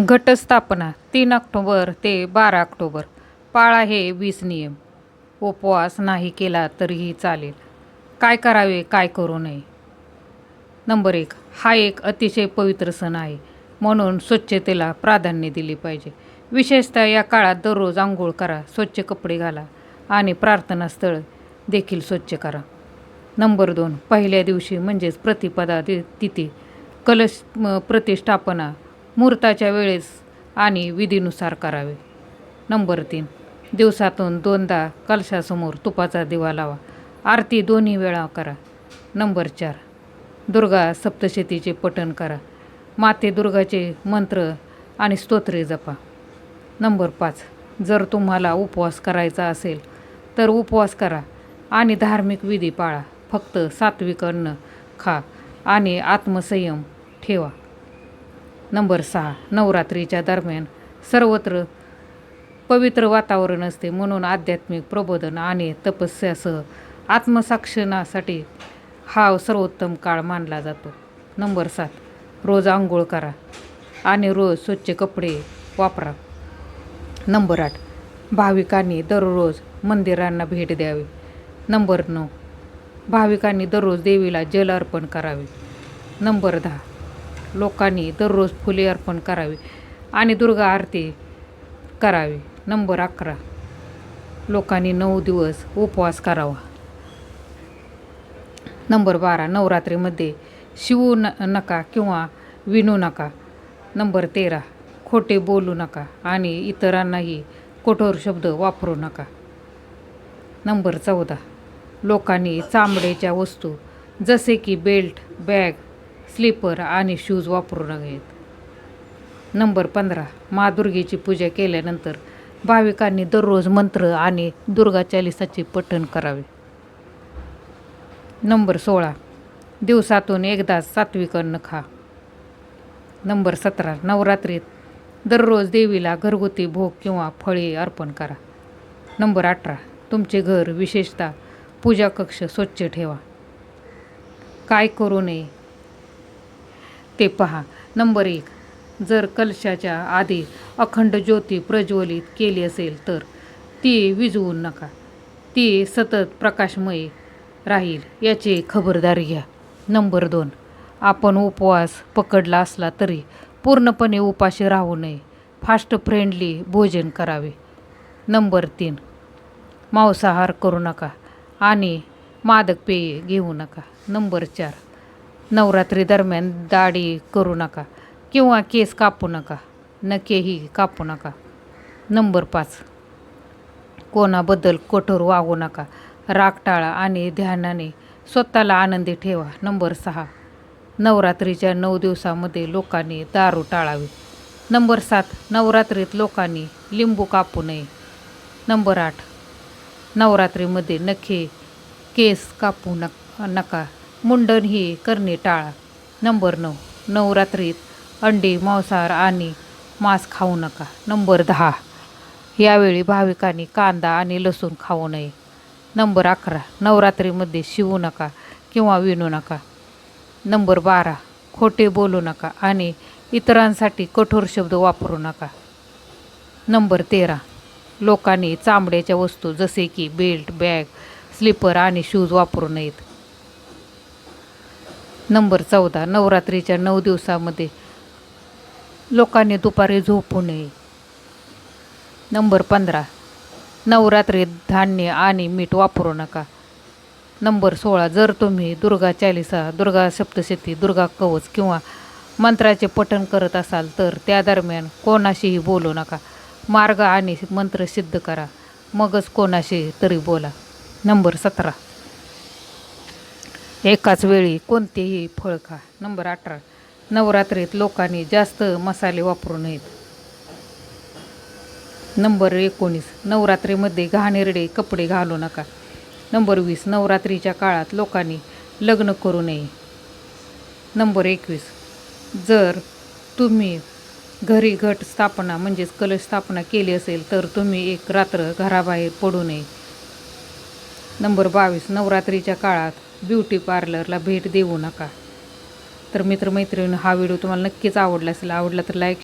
घटस्थापना तीन ऑक्टोबर ते बारा ऑक्टोबर. पाळा हे वीस नियम. उपवास नाही केला तरीही चालेल. काय करावे काय करू नये? नंबर एक हा एक अतिशय पवित्र सण आहे. म्हणून स्वच्छतेला प्राधान्य दिले पाहिजे. विशेषतः या काळात दररोज आंघोळ करा स्वच्छ कपडे घाला आणि प्रार्थनास्थळ देखील स्वच्छ करा. नंबर दोन पहिल्या दिवशी म्हणजेच प्रतिपदा तिथी कलश प्रतिष्ठापना मुहूर्ताच्या वेळेस आणि विधीनुसार करावे. नंबर तीन. दिवसातून दोनदा कलशासमोर तुपाचा दिवा लावा. आरती दोन्ही वेळा करा. नंबर चार. दुर्गा सप्तशतीचे पठण करा. माते दुर्गाचे मंत्र आणि स्तोत्रे जपा. नंबर पाच. जर तुम्हाला उपवास करायचा असेल तर उपवास करा आणि धार्मिक विधी पाळा. फक्त सात्विक अन्न खा आणि आत्मसंयम ठेवा. नंबर सहा नवरात्रीच्या दरम्यान सर्वत्र पवित्र वातावरण असते म्हणून आध्यात्मिक प्रबोधन आणि तपस्यासह आत्मसाक्षणासाठी हा सर्वोत्तम काळ मानला जातो. नंबर सात रोज आंघोळ करा आणि रोज स्वच्छ कपडे वापरा. नंबर आठ भाविकांनी दररोज मंदिरांना भेट द्यावी. नंबर नऊ भाविकांनी दररोज देवीला जल अर्पण करावे. नंबर दहा लोकांनी दररोज फुले अर्पण करावी आणि दुर्गा आरती करावी. नंबर अकरा. लोकांनी नऊ दिवस उपवास करावा. नंबर बारा. नवरात्रीमध्ये शिवू न नका किंवा विणू नका. नंबर तेरा. खोटे बोलू नका आणि इतरांनाही कठोर शब्द वापरू नका. नंबर चौदा. लोकांनी चामड्याच्या वस्तू जसे की बेल्ट बॅग स्लीपर आणि शूज वापरू नयेत. नंबर पंधरा. मा दुर्गेची पूजा केल्यानंतर भाविकांनी दररोज मंत्र आणि दुर्गा चालिसाचे पठण करावे. नंबर सोळा. दिवसातून एकदा सात्विक अन्न खा. नंबर सतरा. नवरात्रीत दररोज देवीला घरगुती भोग किंवा फळे अर्पण करा. नंबर अठरा. तुमचे घर विशेषतः पूजा कक्ष स्वच्छ ठेवा. काय करू नये ते पहा. नंबर एक जर कलशाच्या आधी अखंड ज्योती प्रज्वलित केली असेल तर ती विझवू नका. ती सतत प्रकाशमय राहील याची खबरदारी घ्या. नंबर दोन आपण उपवास पकडला असला तरी पूर्णपणे उपाशी राहू नये. फास्ट फ्रेंडली भोजन करावे. नंबर तीन मांसाहार करू नका आणि मादक पेये घेऊ नका. नंबर चार नवरात्री दरम्यान दाढी करू नका किंवा केस कापू नका नकेही कापू नका. नंबर पाच. कोणाबद्दल कठोर वागू नका. राग टाळा आणि ध्यानाने स्वतःला आनंदी ठेवा. नंबर सहा. नवरात्रीच्या नऊ दिवसामध्ये लोकांनी दारू टाळावी. नंबर सात. नवरात्रीत लोकांनी लिंबू कापू नये. नंबर आठ. नवरात्रीमध्ये नखे केस कापू नका नका. मुंडन ही करणे टाळा. नंबर नऊ. नवरात्रीत अंडी मांसाहार आणि मांस खाऊ नका. नंबर दहा. यावेळी भाविकांनी कांदा आणि लसूण खाऊ नये. नंबर अकरा. नवरात्रीमध्ये शिवू नका किंवा विणू नका. नंबर बारा. खोटे बोलू नका आणि इतरांसाठी कठोर शब्द वापरू नका. नंबर तेरा. लोकांनी चामड्याच्या वस्तू जसे की बेल्ट बॅग स्लीपर आणि शूज वापरू नयेत. नंबर चौदा नवरात्रीच्या नऊ दिवसामध्ये. लोकांनी दुपारी झोपू नये. नंबर पंधरा नवरात्रीत धान्य आणि मीठ वापरू नका. नंबर सोळा जर तुम्ही दुर्गा चालिसा दुर्गा सप्तशती दुर्गा कवच किंवा मंत्राचे पठण करत असाल तर त्या दरम्यान कोणाशीही बोलू नका. मार्ग आणि मंत्र सिद्ध करा. मगच कोणाशी तरी बोला. नंबर सतरा एकाच वेळी कोणतेही फळ खा. नंबर अठरा. नवरात्रीत लोकांनी जास्त मसाले वापरू नयेत. नंबर एकोणीस. नवरात्रीमध्ये घाणेरडे कपडे घालू नका. नंबर वीस. नवरात्रीच्या काळात लोकांनी लग्न करू नये. नंबर एकवीस. जर तुम्ही घरी घट स्थापना म्हणजेच कलश स्थापना केली असेल तर तुम्ही एक रात्र घराबाहेर पडू नये. नंबर बावीस. नवरात्रीच्या काळात ब्युटी पार्लरला भेट देऊ नका. तर मित्रमैत्रिणी हा व्हिडिओ तुम्हाला नक्कीच आवडला असेल आवडला तर लाईक